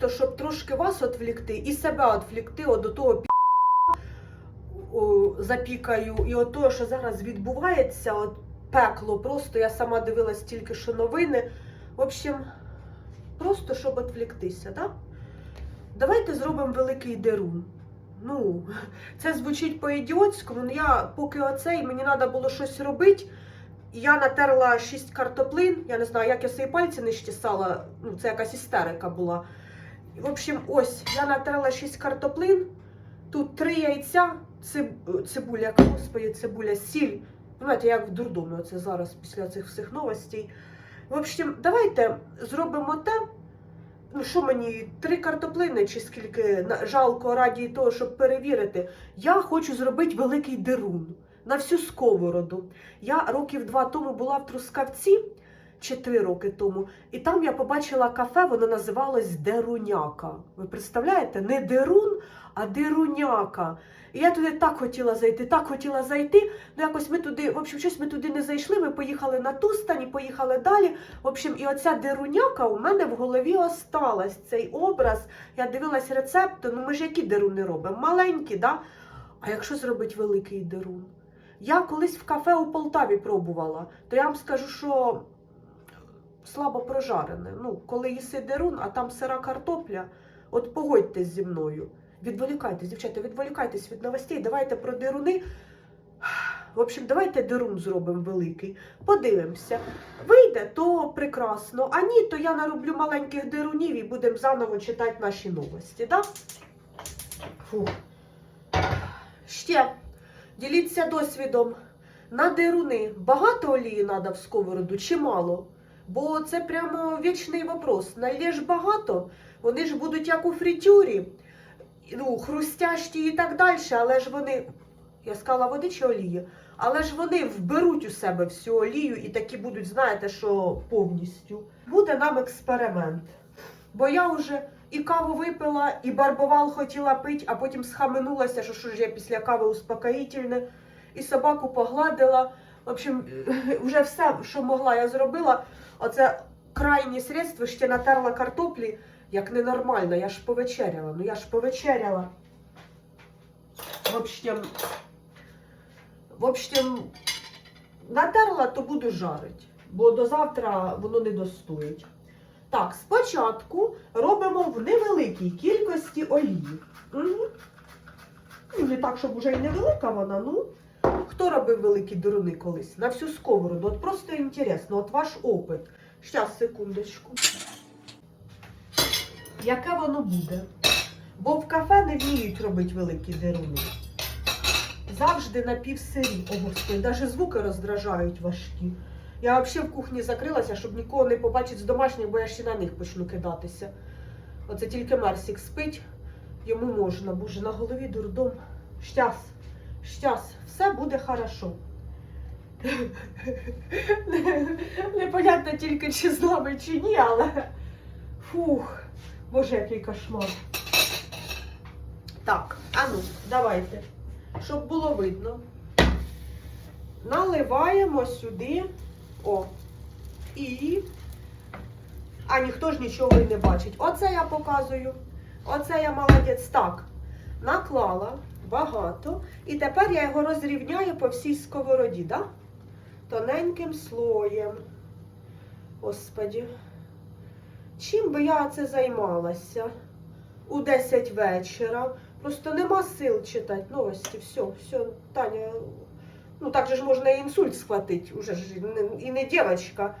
просто щоб трошки вас відвлікти і себе відвлікти от до того пі... запікаю, і от того, що зараз відбувається, от пекло. Просто я сама дивилась тільки що новини. В общем, просто щоб відвліктися, так? Давайте зробимо великий дерун. Ну, це звучить по-ідіотському, я поки оцей, мені треба було щось робити. Я натерла 6 картоплин, я не знаю, як я свої пальці не щесала, ну це якась істерика була. В общем, ось я натерла 6 картоплин, тут 3 яйця, циб- цибуля, господи, цибуля, сіль. Знаєте, як в дурдомі оце зараз після цих всіх новостей. В общем, давайте зробимо те, ну що мені, три картоплини чи скільки жалко раді того, щоб перевірити. Я хочу зробити великий дерун на всю сковороду. Я років два тому була в Трускавці, чи три роки тому, і там я побачила кафе, воно називалось Деруняка. Ви представляєте? Не дерун, а деруняка. І я туди так хотіла зайти, так хотіла зайти. Ну якось ми туди, в общем, щось ми туди не зайшли. Ми поїхали на ту стані, поїхали далі. В общем, і оця деруняка у мене в голові осталась. Цей образ. Я дивилась рецепти. Ну ми ж які деруни робимо? Маленькі, да? А якщо зробити великий дерун? Я колись в кафе у Полтаві пробувала, то я вам скажу, що слабо прожарене. Ну, коли їси дерун, а там сира картопля, от погодьтесь зі мною. Відволікайтесь, дівчата, відволікайтесь від новостей, давайте про деруни. В общем, давайте дерун зробимо великий. Подивимося. Вийде, то прекрасно. А ні, то я нароблю маленьких дерунів і будемо заново читати наші новості. Да? Фу. Ще діліться досвідом. На деруни багато олії треба в сковороду чи мало? Бо це прямо вічний вопрос. Нальєш багато, вони ж будуть як у фритюрі, ну, хрустящі і так далі, але ж вони, я сказала води чи олії, але ж вони вберуть у себе всю олію і такі будуть, знаєте, що повністю. Буде нам експеримент. Бо я вже і каву випила, і барбовал хотіла пити, а потім схаменулася, що що ж я після кави успокоїтельне, і собаку погладила. В общем, вже все, що могла, я зробила. Оце крайні средства, ще натерла картоплі, як ненормально. Я ж повечеряла. Ну я ж повечеряла. В общем, в общем, натерла, то буду жарити, бо до завтра воно не достоїть. Так, спочатку робимо в невеликій кількості олії. Угу. Не так, щоб вже й невелика вона, ну. Хто робив великі дуруни колись? На всю сковороду. От просто інтересно, от ваш опит. Щас, секундочку. Яке воно буде? Бо в кафе не вміють робити великі дируни. Завжди напівсирі. О, господи, навіть звуки роздражають важкі. Я взагалі в кухні закрилася, щоб нікого не побачити з домашніх, бо я ще на них почну кидатися. Оце тільки Мерсік спить, йому можна, боже, на голові дурдом. Щас, щас, все буде хорошо. Непонятно тільки, чи з нами, чи ні, але фух, боже, який кошмар. Так, а ну, давайте, щоб було видно. Наливаємо сюди. О. І. А ніхто ж нічого і не бачить. Оце я показую. Оце я молодець. Так. Наклала багато. І тепер я його розрівняю по всій сковороді, да? Тоненьким слоєм. Господі. Чим би я це займалася? У 10 вечора. Просто нема сил читати новості. Все, все, Таня. Ну, так же ж можна і інсульт схватити. Уже ж і не дівчинка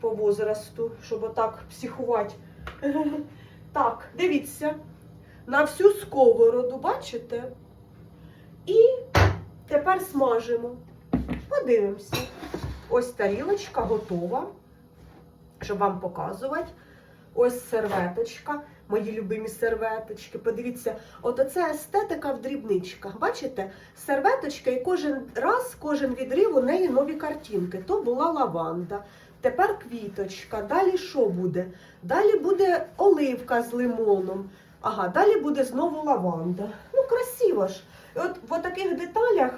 по возрасту, щоб отак психувати. Так, дивіться. На всю сковороду, бачите? І тепер смажимо. Подивимося. Ось тарілочка готова, щоб вам показувати. Ось серветочка, мої любимі серветочки. Подивіться, от оце естетика в дрібничках. Бачите? Серветочка, і кожен раз, кожен відрив у неї нові картинки. То була лаванда, тепер квіточка. Далі що буде? Далі буде оливка з лимоном. Ага, далі буде знову лаванда. Ну, красиво ж. От в таких деталях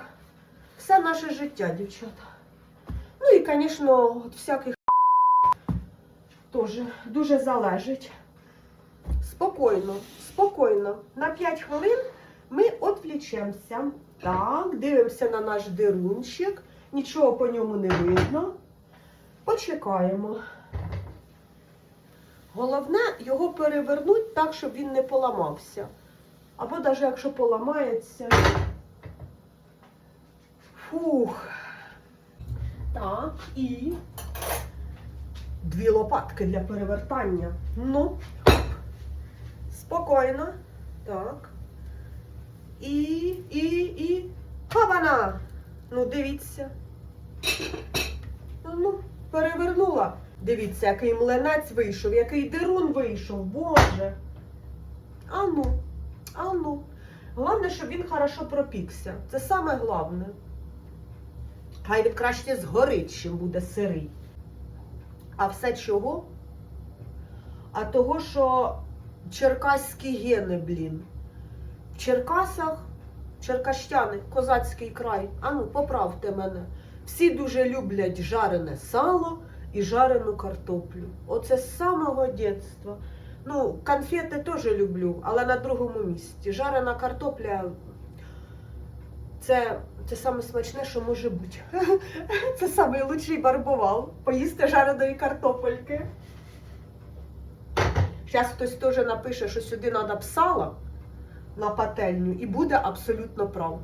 все наше життя, дівчата. Ну і, звісно, от всяких теж дуже залежить. Спокійно, спокійно. На 5 хвилин ми відвлічемося. Так, дивимося на наш дирунчик. Нічого по ньому не видно. Почекаємо. Головне його перевернути так, щоб він не поламався. Або навіть якщо поламається. Фух. Так, і дві лопатки для перевертання. Ну, спокійно. Так. І, і, і. Хабана! Ну, дивіться. Ну, перевернула. Дивіться, який млинець вийшов, який дирун вийшов, Боже. Ану, ану. Головне, щоб він хорошо пропікся. Це саме головне. Хай він краще згорить, чим буде сирий. А все чого? А того, що черкаські гени, блін. В Черкасах, черкащани, козацький край. Ану, поправте мене. Всі дуже люблять жарене сало і жарену картоплю. Оце з самого дитинства. Ну, конфети теж люблю, але на другому місці. Жарена картопля це, це саме смачне, що може бути. Це найкращий барбовал. Поїсти жареної картопельки. Зараз хтось теж напише, що сюди треба псала на пательню, і буде абсолютно прав.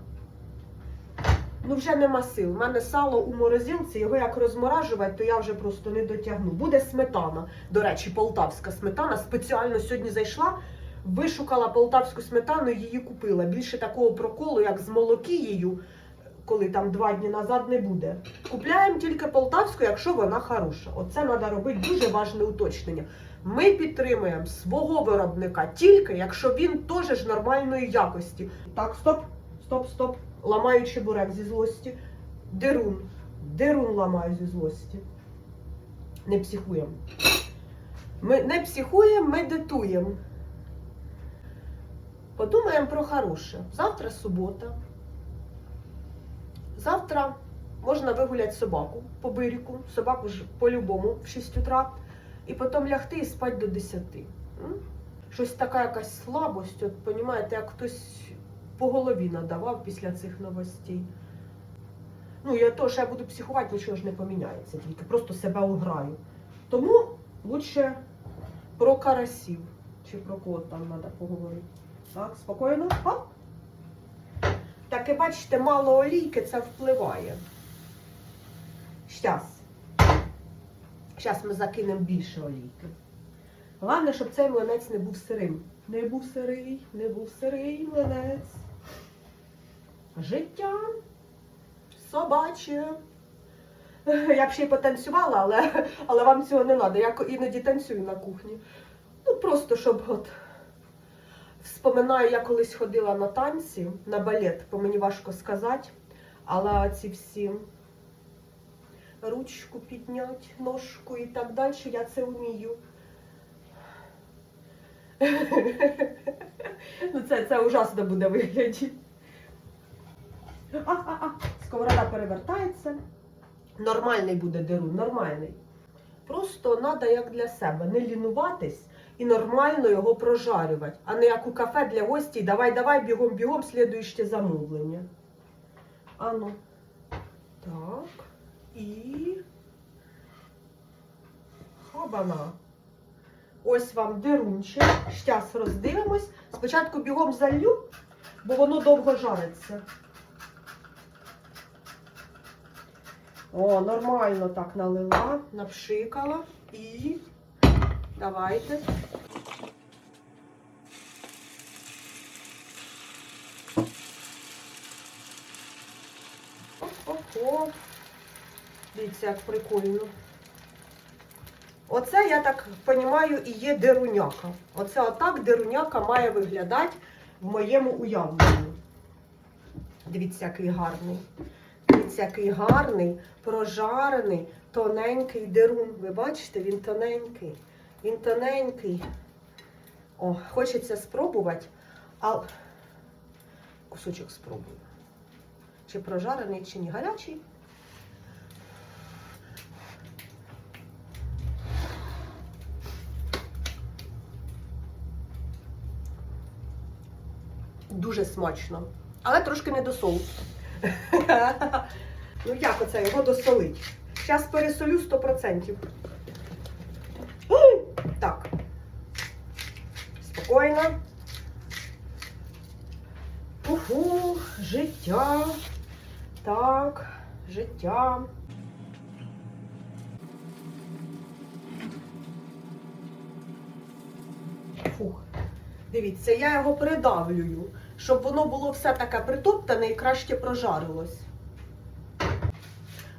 Ну, вже нема сил. У мене сало у морозилці, його як розморажувати, то я вже просто не дотягну. Буде сметана. До речі, полтавська сметана. Спеціально сьогодні зайшла, вишукала полтавську сметану її купила. Більше такого проколу, як з молокією, коли там два дні назад не буде. Купляємо тільки полтавську, якщо вона хороша. Оце треба робити дуже важне уточнення. Ми підтримуємо свого виробника тільки, якщо він теж нормальної якості. Так, стоп, стоп, стоп. Ламаю чебурек зі злості. Дерун. Дерун ламаю зі злості. Не психуємо. Ми не психуємо, медитуємо. Подумаємо про хороше. Завтра субота. Завтра можна вигуляти собаку по бирику. Собаку ж по-любому в 6 утра. І потім лягти і спати до 10. Щось така якась слабость, от, понімаєте, як хтось по голові надавав після цих новостей. Ну, я то, що я буду психувати, нічого ж не поміняється, тільки просто себе уграю. Тому лучше про карасів. Чи про кого там треба поговорити. Так, спокійно. Хоп. Так і бачите, мало олійки це впливає. Щас. Зараз ми закинемо більше олійки. Головне, щоб цей млинець не був сирим. Не був сирий, не був сирий млинець. Життя собаче. Я б ще й потанцювала, але, але вам цього не треба. Я іноді танцюю на кухні. Ну, просто щоб от. Вспоминаю, я колись ходила на танці, на балет, бо мені важко сказати. Але ці всі ручку підняти, ножку і так далі, я це вмію. Ну, це, це ужасно буде виглядати. А-а-а, сковорода перевертається. Нормальний буде дерун, нормальний. Просто треба як для себе не лінуватись і нормально його прожарювати, а не як у кафе для гостей. Давай, давай, бігом, бігом, слідуюче замовлення. Ану. Так. І. Хабана. Ось вам дерунчик. Щас роздивимось. Спочатку бігом залью, бо воно довго жариться. О, нормально так налила, напшикала і давайте. О-о-о. Дивіться, як прикольно. Оце, я так розумію, і є деруняка. Оце отак деруняка має виглядати в моєму уявленні. Дивіться, який гарний. Дивіться, який гарний, прожарений, тоненький дерун. Ви бачите, він тоненький. Він тоненький. О, хочеться спробувати, а кусочок спробую. Чи прожарений, чи ні. Гарячий. Дуже смачно. Але трошки не досол. ну як оце його досолить? Зараз пересолю 100%. Так. Спокійно. Уфу, життя. Так, життя. Фух. Дивіться, я його придавлюю, щоб воно було все таке притоптане і краще прожарилось.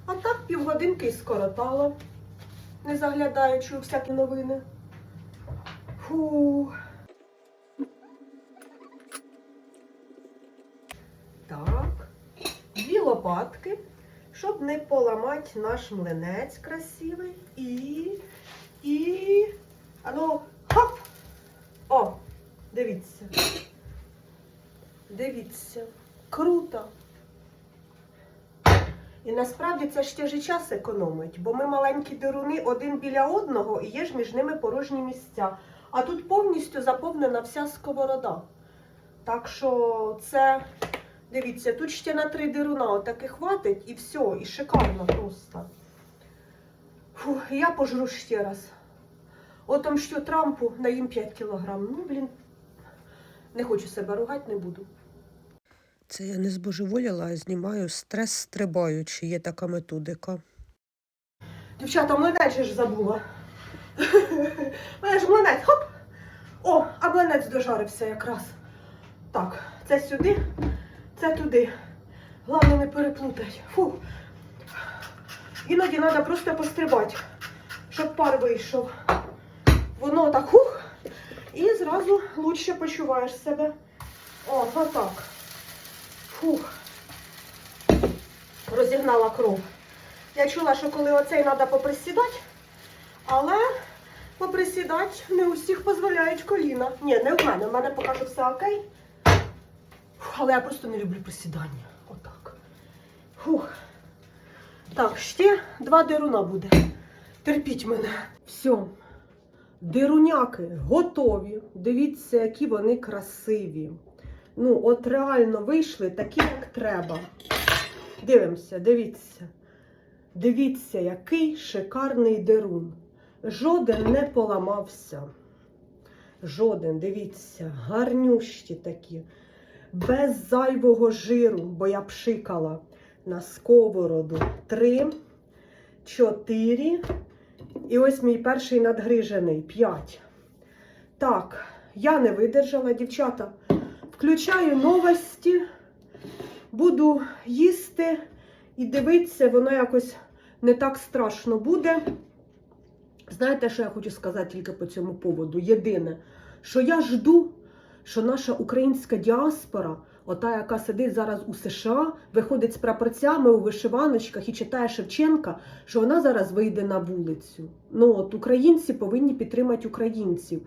А так півгодинки і скоротала, не заглядаючи у всякі новини. Фу. Так. Дві лопатки, щоб не поламати наш млинець красивий. І. І. Ану, хоп! О! Дивіться. Дивіться. Круто. І насправді це ще ж і час економить, бо ми маленькі дируни один біля одного і є ж між ними порожні місця. А тут повністю заповнена вся сковорода. Так що це, дивіться, тут ще на три дируна отаки хватить і все, і шикарно просто. Фу, я пожру ще раз. Отом що Трампу наїм 5 кілограм. Ну, блін, не хочу себе ругати, не буду. Це я не збожеволіла, а знімаю стрес стрибаючи. Є така методика. Дівчата, млинець ж забула. Мене ж млинець, хоп! О, а млинець дожарився якраз. Так, це сюди, це туди. Головне не переплутай. Фу. Іноді треба просто пострибати, щоб пар вийшов. Воно так хух, і зразу лучше почуваєш себе. О, отак. Фух. Розігнала кров. Я чула, що коли оцей треба поприсідати, але поприсідати не усіх дозволяють коліна. Ні, не в мене. В мене поки все окей. Фух, але я просто не люблю присідання. Отак. Фух. Так, ще два дируна буде. Терпіть мене. Все. Дируняки готові. Дивіться, які вони красиві. Ну, от реально вийшли такі, як треба. Дивимося, дивіться. Дивіться, який шикарний дерун. Жоден не поламався. Жоден, дивіться, гарнющі такі, без зайвого жиру, бо я пшикала на сковороду. Три, чотири. І ось мій перший надгрижений. П'ять. Так, я не видержала, дівчата. Включаю новості, буду їсти і дивитися, воно якось не так страшно буде. Знаєте, що я хочу сказати тільки по цьому поводу? Єдине, що я жду, що наша українська діаспора, ота, яка сидить зараз у США, виходить з прапорцями у вишиваночках і читає Шевченка, що вона зараз вийде на вулицю. Ну от українці повинні підтримати українців.